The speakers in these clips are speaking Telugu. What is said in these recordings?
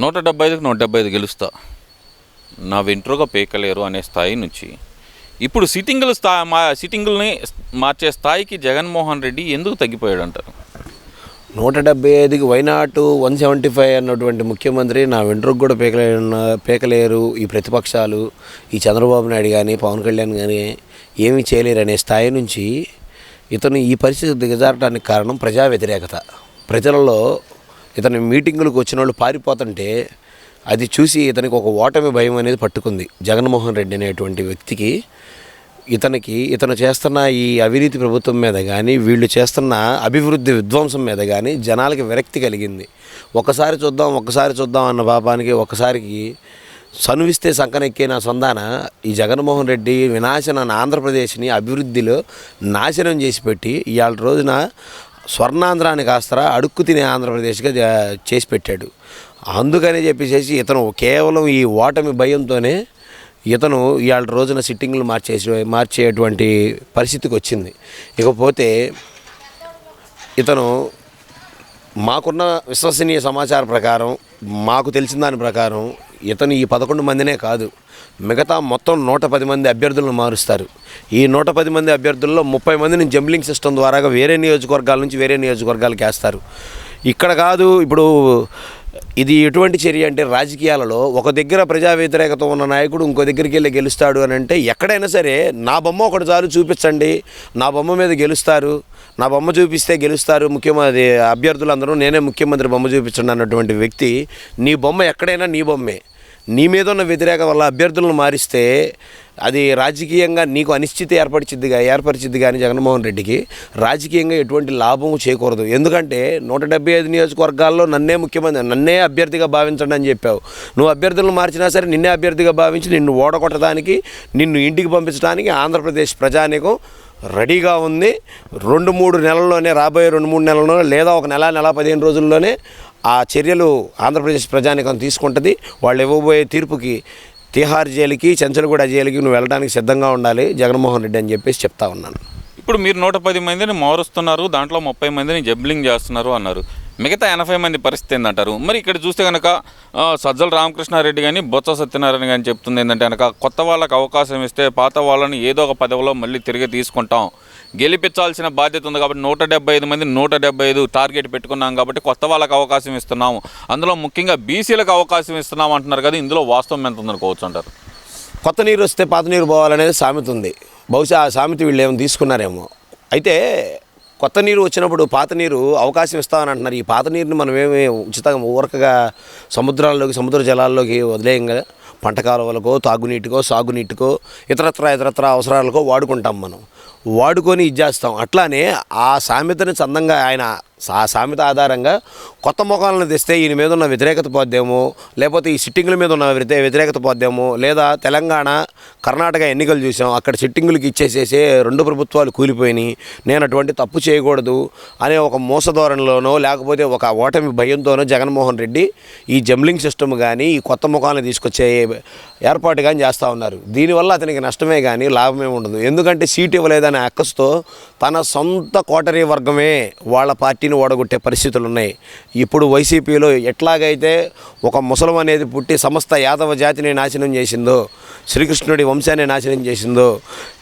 నూట డెబ్బై ఐదుకి నూట డెబ్బై ఐదు గెలుస్తా. నా వెంట్రుగా పేకలేరు అనే స్థాయి నుంచి. ఇప్పుడు సిట్టింగులు స్థా మా సిట్టింగుల్ని మార్చే స్థాయికి జగన్మోహన్ రెడ్డి ఎందుకు తగ్గిపోయాడు అంటారు నూట డెబ్బై ఐదుకి వైనాట్ వన్ సెవెంటీ ఫైవ్ అన్నటువంటి ముఖ్యమంత్రి నా వెంట్రుకు కూడా పీకలే పీకలేరు ఈ ప్రతిపక్షాలు ఈ చంద్రబాబు నాయుడు కానీ పవన్ కళ్యాణ్ కానీ ఏమీ చేయలేరు అనే స్థాయి నుంచి ఇతను ఈ పరిస్థితి దిగజారడానికి కారణం ప్రజా వ్యతిరేకత. ప్రజలలో ఇతని మీటింగులకు వచ్చిన వాళ్ళు పారిపోతుంటే అది చూసి ఇతనికి ఒక ఓటమి భయం అనేది పట్టుకుంది. జగన్మోహన్ రెడ్డి అనేటువంటి వ్యక్తికి ఇతనికి ఇతను చేస్తున్న ఈ అవినీతి ప్రభుత్వం మీద కానీ వీళ్ళు చేస్తున్న అభివృద్ధి విధ్వంసం మీద కానీ జనాలకి విరక్తి కలిగింది. ఒకసారి చూద్దాం ఒకసారి చూద్దాం అన్న పాపానికి ఒకసారికి సనువిస్తే సంకనెక్కిన నా సొందాన ఈ జగన్మోహన్ రెడ్డి వినాశన ఆంధ్రప్రదేశ్ని అభివృద్ధిలో నాశనం చేసి పెట్టి ఇవాళ రోజున స్వర్ణాంధ్రాన్ని కాస్తరా అడుక్కు తినే ఆంధ్రప్రదేశ్గా చేసి పెట్టాడు. అందుకని చెప్పేసి ఇతను కేవలం ఈ ఓటమి భయంతోనే ఇతను ఇవాళ రోజున సిట్టింగ్లు మార్చేసి మార్చేటువంటి పరిస్థితికి వచ్చింది. ఇకపోతే ఇతను మాకున్న విశ్వసనీయ సమాచారం ప్రకారం మాకు తెలిసిన దాని ప్రకారం ఇతను ఈ పదకొండు మందినే కాదు మిగతా మొత్తం నూట పది మంది అభ్యర్థులను మారుస్తారు. ఈ నూట పది మంది అభ్యర్థుల్లో ముప్పై మందిని జంబ్లింగ్ సిస్టమ్ ద్వారా వేరే నియోజకవర్గాల నుంచి వేరే నియోజకవర్గాలకు వేస్తారు ఇక్కడ కాదు ఇప్పుడు ఇది ఎటువంటి చర్య అంటే రాజకీయాలలో ఒక దగ్గర ప్రజా వ్యతిరేకత ఉన్న నాయకుడు ఇంకో దగ్గరికి వెళ్ళి గెలుస్తాడు అని అంటే ఎక్కడైనా సరే నా బొమ్మ ఒకటి చాలు చూపించండి నా బొమ్మ మీద గెలుస్తారు నా బొమ్మ చూపిస్తే గెలుస్తారు ముఖ్యమంత్రి అభ్యర్థులందరూ నేనే ముఖ్యమంత్రి బొమ్మ చూపించండి అన్నటువంటి వ్యక్తి నీ బొమ్మ ఎక్కడైనా నీ బొమ్మే. నీ మీద ఉన్న వ్యతిరేక వల్ల అభ్యర్థులను మారిస్తే అది రాజకీయంగా నీకు అనిశ్చితి ఏర్పరిచిద్దిగా ఏర్పరిచిద్ది కానీ జగన్మోహన్ రెడ్డికి రాజకీయంగా ఎటువంటి లాభం చేయకూడదు ఎందుకంటే నూట డెబ్బై ఐదు నియోజకవర్గాల్లో నన్నే ముఖ్యమంత్రి నన్నే అభ్యర్థిగా భావించండి అని చెప్పావు. నువ్వు అభ్యర్థులను మార్చినా సరే నిన్నే అభ్యర్థిగా భావించి నిన్ను ఓడగొట్టడానికి నిన్ను ఇంటికి పంపించడానికి ఆంధ్రప్రదేశ్ ప్రజానికం రెడీగా ఉంది. రెండు మూడు నెలల్లోనే రాబోయే రెండు మూడు నెలల్లోనే లేదా ఒక నెల నెల పదిహేను రోజుల్లోనే ఆ చర్యలు ఆంధ్రప్రదేశ్ ప్రజానికం తీసుకుంటుంది. వాళ్ళు ఇవ్వబోయే తీర్పుకి తిహార్ జైలుకి చెంచలగూడ జైలుకి నువ్వు వెళ్ళడానికి సిద్ధంగా ఉండాలి. జగన్మోహన్ రెడ్డి అని చెప్పేసి చెప్తా ఉన్నాను. ఇప్పుడు మీరు నూట పది మందిని మారుస్తున్నారు దాంట్లో ముప్పై మందిని జబ్లింగ్ చేస్తున్నారు అన్నారు. మిగతా ఎనభై మంది పరిస్థితి ఏందంటారు? మరి ఇక్కడ చూస్తే కనుక సజ్జల రామకృష్ణారెడ్డి కానీ బొత్స సత్యనారాయణ కానీ చెప్తుంది ఏంటంటే కనుక కొత్త వాళ్ళకి అవకాశం ఇస్తే పాత వాళ్ళని ఏదో ఒక పదవిలో మళ్ళీ తిరిగి తీసుకుంటాం. గెలిపించాల్సిన బాధ్యత ఉంది కాబట్టి నూట డెబ్బై ఐదు మంది నూట డెబ్బై ఐదు టార్గెట్ పెట్టుకున్నాం కాబట్టి కొత్త వాళ్ళకి అవకాశం ఇస్తున్నాము. అందులో ముఖ్యంగా బీసీలకు అవకాశం ఇస్తున్నాం అంటున్నారు కదా ఇందులో వాస్తవం ఎంత ఉందనుకోవచ్చు అంటారు? కొత్త నీరు వస్తే పాత నీరు పోవాలనేది సామెత ఉంది. బహుశా ఆ సామెత వీళ్ళు ఏమో తీసుకున్నారేమో. అయితే కొత్త నీరు వచ్చినప్పుడు పాత నీరు అవకాశం ఇస్తామని అంటున్నారు. ఈ పాత నీరుని మనం ఏమి ఉచితంగా ఊరకగా సముద్రాల్లోకి సముద్ర జలాల్లోకి వదిలేయం కదా. పంట కాలువలకో తాగునీటికో సాగునీటికో ఇతరత్ర ఇతరత్ర అవసరాలకో వాడుకుంటాం మనం. వాడుకొని ఇది చేస్తాం. అట్లానే ఆ సామెతని చందంగా ఆయన ఆ సామెత ఆధారంగా కొత్త ముఖాలను తెస్తే ఈయన మీద ఉన్న వ్యతిరేకత పోద్దేమో లేకపోతే ఈ సిట్టింగుల మీద ఉన్న వ్యతిరేకత పోద్దేమో లేదా తెలంగాణ కర్ణాటక ఎన్నికలు చూసాం అక్కడ సిట్టింగులకు ఇచ్చేసేసే రెండు ప్రభుత్వాలు కూలిపోయినాయి నేను అటువంటి తప్పు చేయకూడదు అనే ఒక మోసధోరణిలోనో లేకపోతే ఒక ఓటమి భయంతోనో జగన్మోహన్ రెడ్డి ఈ జంబ్లింగ్ సిస్టమ్ కానీ ఈ కొత్త ముఖాలను తీసుకొచ్చే ఏర్పాటు కానీ చేస్తూ ఉన్నారు. దీనివల్ల అతనికి నష్టమే కానీ లాభమే ఉండదు. ఎందుకంటే సీట్ ఇవ్వలేదనే అక్కస్తో తన సొంత కోటరీ వర్గమే వాళ్ళ పార్టీని ఓడగొట్టే పరిస్థితులు ఉన్నాయి. ఇప్పుడు వైసీపీలో ఎట్లాగైతే ఒక ముసలం అనేది పుట్టి సమస్త యాదవ జాతిని నాశనం చేసిందో శ్రీకృష్ణుడి వంశాన్ని నాశనం చేసిందో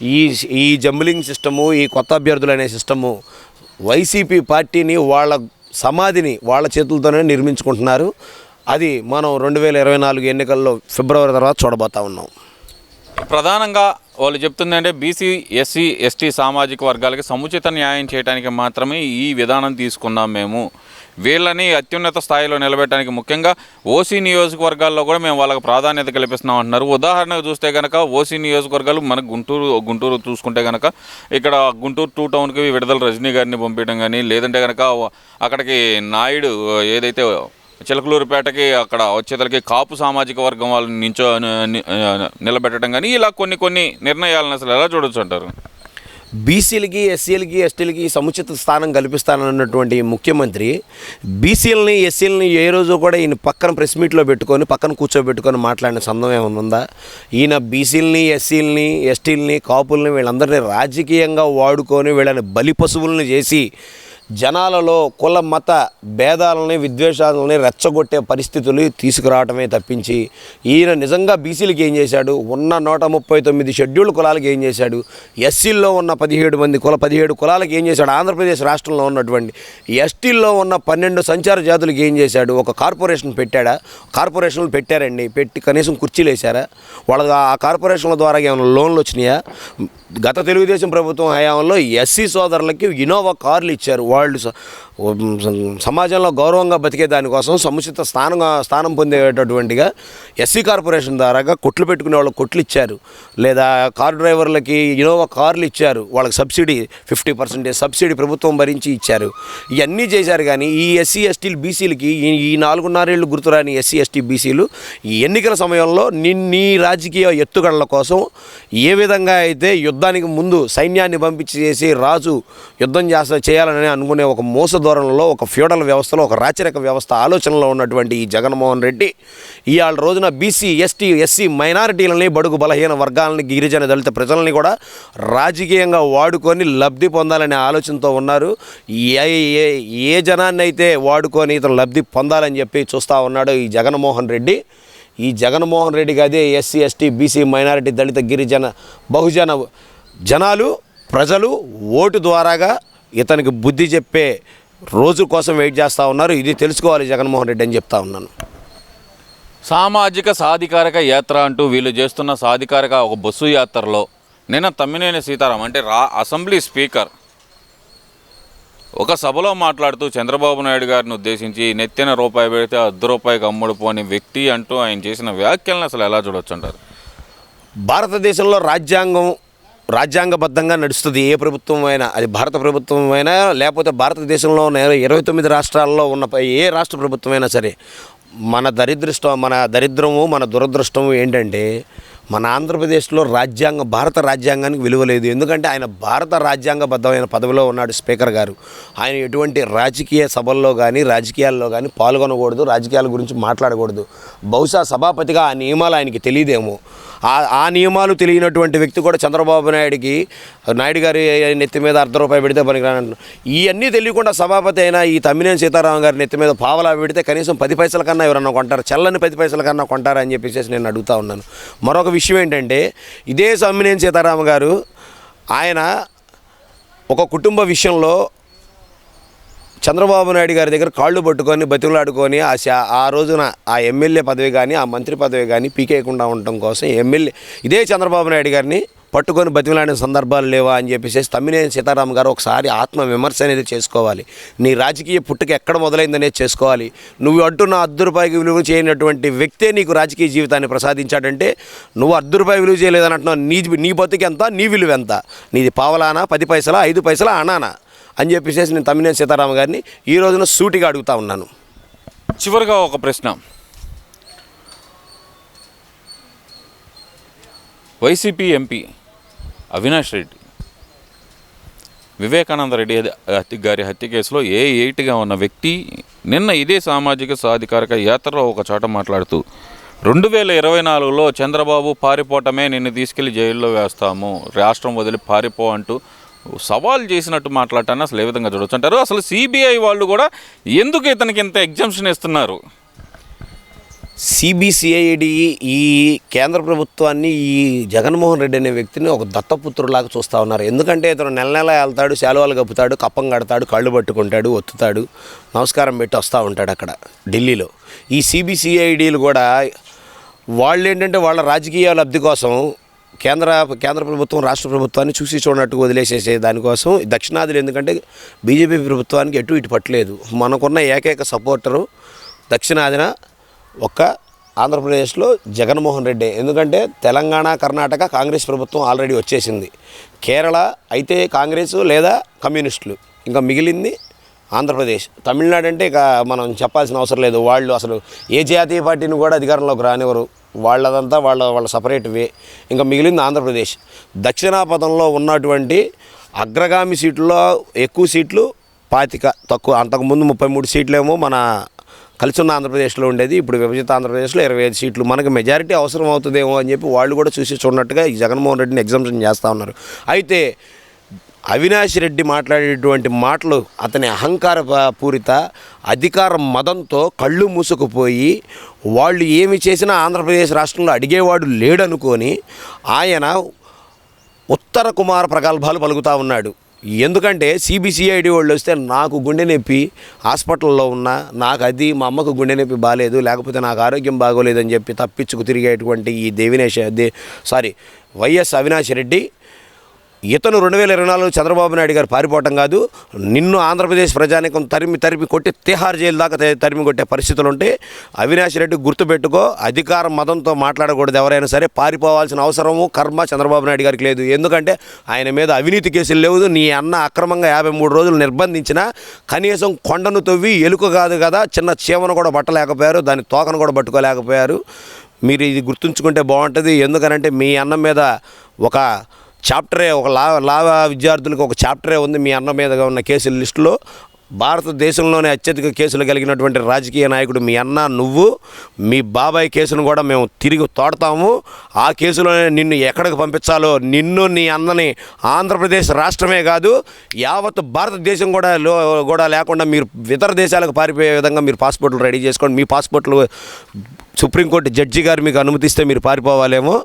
ఈ ఈ జంబ్లింగ్ సిస్టము ఈ కొత్త అభ్యర్థులు అనే సిస్టము వైసీపీ పార్టీని వాళ్ళ సమాధిని వాళ్ళ చేతులతోనే నిర్మించుకుంటున్నారు. అది మనం రెండు వేల ఇరవై నాలుగు ఎన్నికల్లో ఫిబ్రవరి తర్వాత చూడబోతా ఉన్నాం. ప్రధానంగా వాళ్ళు చెప్తుందంటే బీసీ ఎస్సీ ఎస్టీ సామాజిక వర్గాలకి సముచిత న్యాయం చేయడానికి మాత్రమే ఈ విధానం తీసుకున్నాం మేము. వీళ్ళని అత్యున్నత స్థాయిలో నిలబెట్టడానికి ముఖ్యంగా ఓసీ నియోజకవర్గాల్లో కూడా మేము వాళ్ళకి ప్రాధాన్యత కల్పిస్తున్నాం అంటున్నారు. ఉదాహరణకు చూస్తే కనుక ఓసీ నియోజకవర్గాలు మన గుంటూరు గుంటూరు చూసుకుంటే కనుక ఇక్కడ గుంటూరు టూ టౌన్కి విడుదల రజనీ గారిని పంపించడం కానీ లేదంటే కనుక అక్కడికి నాయుడు ఏదైతే చిలకలూరుపేటకి అక్కడ వచ్చేతలకి కాపు సామాజిక వర్గం వాళ్ళని నించో నిలబెట్టడం కానీ ఇలా కొన్ని కొన్ని నిర్ణయాలను అసలు ఎలా చూడొచ్చు అంటారు? బీసీలకి ఎస్సీలకి ఎస్టీలకి సముచిత స్థానం కల్పిస్తానన్నటువంటి ముఖ్యమంత్రి బీసీలని ఎస్సీలని ఏ రోజు కూడా ఈయన పక్కన ప్రెస్ మీట్లో పెట్టుకొని పక్కన కూర్చోబెట్టుకొని మాట్లాడిన సందం ఏమైనా ఉందా? ఈయన బీసీలని ఎస్సీలని ఎస్టీలని కాపుల్ని వీళ్ళందరినీ రాజకీయంగా వాడుకొని వీళ్ళని బలి పశువులను చేసి జనాలలో కుల మత భేదాలని విద్వేషాలని రెచ్చగొట్టే పరిస్థితులు తీసుకురావటమే తప్పించి ఈయన నిజంగా బీసీలకు ఏం చేశాడు? ఉన్న నూట ముప్పై తొమ్మిది షెడ్యూల్ కులాలకు ఏం చేశాడు? ఎస్సీల్లో ఉన్న పదిహేడు మంది కుల పదిహేడు కులాలకు ఏం చేశాడు? ఆంధ్రప్రదేశ్ రాష్ట్రంలో ఉన్నటువంటి ఎస్టీల్లో ఉన్న పన్నెండు సంచార జాతులకు ఏం చేశాడు? ఒక కార్పొరేషన్ పెట్టాడా? కార్పొరేషన్లు పెట్టారండి. పెట్టి కనీసం కుర్చీలు వేశారా వాళ్ళ ఆ కార్పొరేషన్ల ద్వారా ఏమైనా లోన్లు వచ్చినాయా? గత తెలుగుదేశం ప్రభుత్వం హయాంలో ఎస్సీ సోదరులకి ఇనోవా కార్లు ఇచ్చారు. వాళ్ళు సమాజంలో గౌరవంగా బతికే దానికోసం సముచిత స్థానం స్థానం పొందేటటువంటిగా ఎస్సీ కార్పొరేషన్ ద్వారాగా కొట్లు పెట్టుకునే వాళ్ళకి కొట్లు ఇచ్చారు లేదా కార్ డ్రైవర్లకి ఇనోవా కార్లు ఇచ్చారు. వాళ్ళకి సబ్సిడీ ఫిఫ్టీ పర్సెంటేజ్ సబ్సిడీ ప్రభుత్వం భరించి ఇచ్చారు. ఇవన్నీ చేశారు కానీ ఈ ఎస్సీ ఎస్టీలు బీసీలకి ఈ నాలుగున్నరేళ్ళు గుర్తురాని ఎస్సీ ఎస్టీ బీసీలు ఈ ఎన్నికల సమయంలో నిన్ని రాజకీయ ఎత్తుగడల కోసం ఏ విధంగా అయితే యుద్ధానికి ముందు సైన్యాన్ని పంపించి చేసి రాజు యుద్ధం చేస్తా చేయాలని అనుకునే ఒక మోస ధోరణిలో ఒక ఫ్యూడల్ వ్యవస్థలో ఒక రాచరిక వ్యవస్థ ఆలోచనలో ఉన్నటువంటి ఈ జగన్మోహన్ రెడ్డి ఇవాళ రోజున బీసీ ఎస్టీ ఎస్సీ మైనారిటీలని బడుగు బలహీన వర్గాలని గిరిజన దళిత ప్రజల్ని కూడా రాజకీయంగా వాడుకొని లబ్ధి పొందాలనే ఆలోచనతో ఉన్నారు. ఏ ఏ జనాన్ని అయితే వాడుకొని ఇతను లబ్ధి పొందాలని చెప్పి చూస్తూ ఉన్నాడు ఈ జగన్మోహన్ రెడ్డి. ఈ జగన్మోహన్ రెడ్డికి అదే ఎస్సీ ఎస్టీ బీసీ మైనారిటీ దళిత గిరిజన బహుజన జనాలు ప్రజలు ఓటు ద్వారాగా ఇతనికి బుద్ధి చెప్పే రోజు కోసం వెయిట్ చేస్తూ ఉన్నారు. ఇది తెలుసుకోవాలి జగన్మోహన్ రెడ్డి అని చెప్తా ఉన్నాను. సామాజిక సాధికారిక యాత్ర అంటూ వీళ్ళు చేస్తున్న సాధికారిక ఒక బస్సు యాత్రలో నిన్న తమ్మినేని సీతారాం అంటే రా అసెంబ్లీ స్పీకర్ ఒక సభలో మాట్లాడుతూ చంద్రబాబు నాయుడు గారిని ఉద్దేశించి నెత్తిన రూపాయి పెడితే అర్ధ రూపాయికి అమ్ముడు పోని వ్యక్తి అంటూ ఆయన చేసిన వ్యాఖ్యలను అసలు ఎలా చూడొచ్చు అంటారు? భారతదేశంలో రాజ్యాంగం రాజ్యాంగబద్ధంగా నడుస్తుంది ఏ ప్రభుత్వం అయినా అది భారత ప్రభుత్వం అయినా లేకపోతే భారతదేశంలో ఉన్న ఇరవై తొమ్మిది రాష్ట్రాల్లో ఉన్న ఏ రాష్ట్ర ప్రభుత్వం అయినా సరే మన దరిద్రష్టం మన దరిద్రము మన దురదృష్టము ఏంటంటే మన ఆంధ్రప్రదేశ్లో రాజ్యాంగం భారత రాజ్యాంగానికి విలువ లేదు. ఎందుకంటే ఆయన భారత రాజ్యాంగబద్ధమైన పదవిలో ఉన్నాడు స్పీకర్ గారు. ఆయన ఎటువంటి రాజకీయ సభల్లో కానీ రాజకీయాల్లో కానీ పాల్గొనకూడదు రాజకీయాల గురించి మాట్లాడకూడదు. బహుశా సభాపతిగా ఆ నియమాలు ఆయనకి తెలియదేమో. ఆ ఆ నియమాలు తెలియనటువంటి వ్యక్తి కూడా చంద్రబాబు నాయుడికి నాయుడు గారి నెత్తి మీద అర్ధ రూపాయి పెడితే పనికిరాను ఇవన్నీ తెలియకుండా సభాపతి అయినా ఈ తమ్మినేని సీతారాం గారి నెత్తి మీద పావలా పెడితే కనీసం పది పైసల కన్నా ఎవరన్నా కొంటారు? చల్లని పది పైసల కన్నా కొంటారా అని చెప్పేసి నేను అడుగుతా ఉన్నాను. మరొక విషయం ఏంటంటే ఇదే తమ్మినేని సీతారామ గారు ఆయన ఒక కుటుంబ విషయంలో చంద్రబాబు నాయుడు గారి దగ్గర కాళ్ళు పట్టుకొని బతుకులాడుకొని ఆ శా- ఆ రోజున ఆ ఎమ్మెల్యే పదవి కానీ ఆ మంత్రి పదవి కానీ పీకేయకుండా ఉండటం కోసం ఎమ్మెల్యే ఇదే చంద్రబాబు నాయుడు గారిని పట్టుకొని బతిమలాడిన సందర్భాలు లేవా అని చెప్పేసి తమ్మినేని సీతారాం గారు ఒకసారి ఆత్మ విమర్శ అనేది చేసుకోవాలి. నీ రాజకీయ పుట్టుక ఎక్కడ మొదలైందనేది చేసుకోవాలి. నువ్వు అంటున్న అర్ధ రూపాయికి విలువ చేయనటువంటి వ్యక్తే నీకు రాజకీయ జీవితాన్ని ప్రసాదించాడంటే నువ్వు అర్ధ రూపాయి విలువ చేయలేదని అంటున్నావు నీ నీ బతుకు ఎంత నీ విలువ ఎంత? నీది పావలానా పది పైసలా ఐదు పైసలా అనానా? అని చెప్పేసి నేను తమ్మినేని సీతారామ గారిని ఈ రోజున సూటిగా అడుగుతా ఉన్నాను. చివరిగా ఒక ప్రశ్న. వైసీపీ ఎంపీ అవినాష్ రెడ్డి వివేకానంద రెడ్డి హత్య గారి హత్య కేసులో ఏ ఎయిట్గా ఉన్న వ్యక్తి నిన్న ఇదే సామాజిక సాధికారిక యాత్రలో ఒక చోట మాట్లాడుతూ రెండు వేల ఇరవై నాలుగులో చంద్రబాబు పారిపోవటమే నిన్ను తీసుకెళ్ళి జైల్లో వేస్తాము. రాష్ట్రం వదిలి పారిపో అంటూ సవాల్ చేసినట్టు మాట్లాడటాన్ని అసలు ఏ విధంగా చూడొచ్చు? అంటారు అసలు సిబిఐ వాళ్ళు కూడా ఎందుకు ఇతనికి ఇంత ఎగ్జామ్షన్ ఇస్తున్నారు? సిబిసిఐడి ఈ కేంద్ర ప్రభుత్వాన్ని ఈ జగన్మోహన్ రెడ్డి అనే వ్యక్తిని ఒక దత్తపుత్రులాగా చూస్తూ ఉన్నారు. ఎందుకంటే ఇతను నెల నెల వెళ్తాడు శాలువాలు కప్పుతాడు కప్పం కడతాడు కళ్ళు పట్టుకుంటాడు ఒత్తుతాడు. నమస్కారం పెట్టి వస్తూ ఉంటాడు అక్కడ ఢిల్లీలో. ఈ సిబిసిఐడీలు కూడా వాళ్ళు ఏంటంటే వాళ్ళ రాజకీయ లబ్ధి కోసం కేంద్ర కేంద్ర ప్రభుత్వం రాష్ట్ర ప్రభుత్వాన్ని చూసి చూడనట్టు వదిలేసేసే దానికోసం దక్షిణాదిలో ఎందుకంటే బీజేపీ ప్రభుత్వానికి ఎటు ఇటు పట్టలేదు. మనకున్న ఏకైక సపోర్టరు దక్షిణాదిన ఒక్క ఆంధ్రప్రదేశ్లో జగన్మోహన్ రెడ్డి. ఎందుకంటే తెలంగాణ కర్ణాటక కాంగ్రెస్ ప్రభుత్వం ఆల్రెడీ వచ్చేసింది. కేరళ అయితే కాంగ్రెస్ లేదా కమ్యూనిస్టులు. ఇంకా మిగిలింది ఆంధ్రప్రదేశ్. తమిళనాడు అంటే ఇక మనం చెప్పాల్సిన అవసరం లేదు. వాళ్ళు అసలు ఏ జాతీయ పార్టీని కూడా అధికారంలోకి రానివ్వరు. వాళ్ళదంతా వాళ్ళ వాళ్ళ సపరేట్ వే. ఇంకా మిగిలింది ఆంధ్రప్రదేశ్. దక్షిణాపథంలో ఉన్నటువంటి అగ్రగామి సీట్లలో ఎక్కువ సీట్లు పాతిక తక్కువ అంతకుముందు ముప్పై మూడు సీట్లేమో మన కలిసి ఉన్న ఆంధ్రప్రదేశ్లో ఉండేది ఇప్పుడు విభజిత ఆంధ్రప్రదేశ్లో ఇరవై ఐదు సీట్లు. మనకు మెజారిటీ అవసరం అవుతుందేమో అని చెప్పి వాళ్ళు కూడా చూసి చూడనట్టుగా ఈ జగన్మోహన్ రెడ్డిని ఎగ్జామ్షన్ చేస్తూ ఉన్నారు. అయితే అవినాష్ రెడ్డి మాట్లాడేటువంటి మాటలు అతని అహంకార పూరిత అధికార మదంతో కళ్ళు మూసుకుపోయి వాళ్ళు ఏమి చేసినా ఆంధ్రప్రదేశ్ రాష్ట్రంలో అడిగేవాడు లేడనుకొని ఆయన ఉత్తర కుమార ప్రగల్భాలు పలుకుతూ ఉన్నాడు. ఎందుకంటే సిబిసిఐడి వాళ్ళు వస్తే నాకు గుండె నొప్పి హాస్పిటల్లో ఉన్నా నాకు అది మా అమ్మకు గుండె నొప్పి బాగాలేదు లేకపోతే నాకు ఆరోగ్యం బాగోలేదని చెప్పి తప్పించుకు తిరిగేటువంటి ఈ దేవినేష్ సారీ వైఎస్ అవినాష్ రెడ్డి ఇతను రెండు వేల ఇరవై నాలుగు చంద్రబాబు నాయుడు గారు పారిపోవటం కాదు నిన్ను ఆంధ్రప్రదేశ్ ప్రజానికం తరిమి తరిమి కొట్టి తిహార్ జైలు దాకా తరిమి కొట్టే పరిస్థితులు ఉంటే అవినాష్ రెడ్డి గుర్తుపెట్టుకో అధికార మతంతో మాట్లాడకూడదు ఎవరైనా సరే పారిపోవాల్సిన అవసరము కర్మ చంద్రబాబు నాయుడు గారికి లేదు. ఎందుకంటే ఆయన మీద అవినీతి కేసులు లేవు నీ అన్న అక్రమంగా యాభై మూడు రోజులు నిర్బంధించిన కనీసం కొండను తవ్వి ఎలుక కాదు కదా చిన్న చీమను కూడా పట్టలేకపోయారు దాని తోకను కూడా పట్టుకోలేకపోయారు. మీరు ఇది గుర్తుంచుకుంటే బాగుంటుంది ఎందుకనంటే మీ అన్నం మీద ఒక చాప్టరే ఒక లా లా విద్యార్థులకు ఒక చాప్టరే ఉంది మీ అన్న మీదగా ఉన్న కేసుల లిస్టులో. భారతదేశంలోనే అత్యధిక కేసులు కలిగినటువంటి రాజకీయ నాయకుడు మీ అన్న నువ్వు మీ బాబాయ్ కేసును కూడా మేము తిరిగి తోడతాము. ఆ కేసులోనే నిన్ను ఎక్కడికి పంపించాలో? నిన్ను నీ అన్నని ఆంధ్రప్రదేశ్ రాష్ట్రమే కాదు యావత్ భారతదేశం కూడా లో కూడా లేకుండా మీరు ఇతర దేశాలకు పారిపోయే విధంగా మీరు పాస్పోర్ట్లు రెడీ చేసుకోండి. మీ పాస్పోర్ట్లు సుప్రీంకోర్టు జడ్జి గారు మీకు అనుమతిస్తే మీరు పారిపోవాలేమో.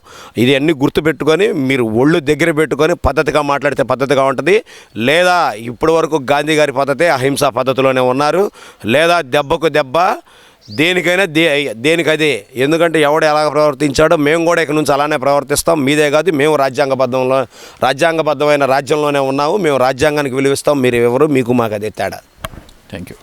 ఇది అన్ని గుర్తుపెట్టుకొని మీరు ఒళ్ళు దగ్గర పెట్టుకొని పద్ధతిగా మాట్లాడితే పద్ధతిగా ఉంటుంది. లేదా ఇప్పటి వరకు గాంధీ గారి పద్ధతి అహింసా పద్ధతిలోనే ఉన్నారు. లేదా దెబ్బకు దెబ్బ దేనికైనా దే దేనికదే. ఎందుకంటే ఎవడు ఎలా ప్రవర్తించాడో మేము కూడా ఇక్కడ నుంచి అలానే ప్రవర్తిస్తాం. మీదే కాదు మేము రాజ్యాంగబద్ధంలో రాజ్యాంగబద్ధమైన రాజ్యంలోనే ఉన్నాము. మేము రాజ్యాంగానికి విలువిస్తాం. మీరు ఎవరు మీకు మాకు అదే తేడా. Thank you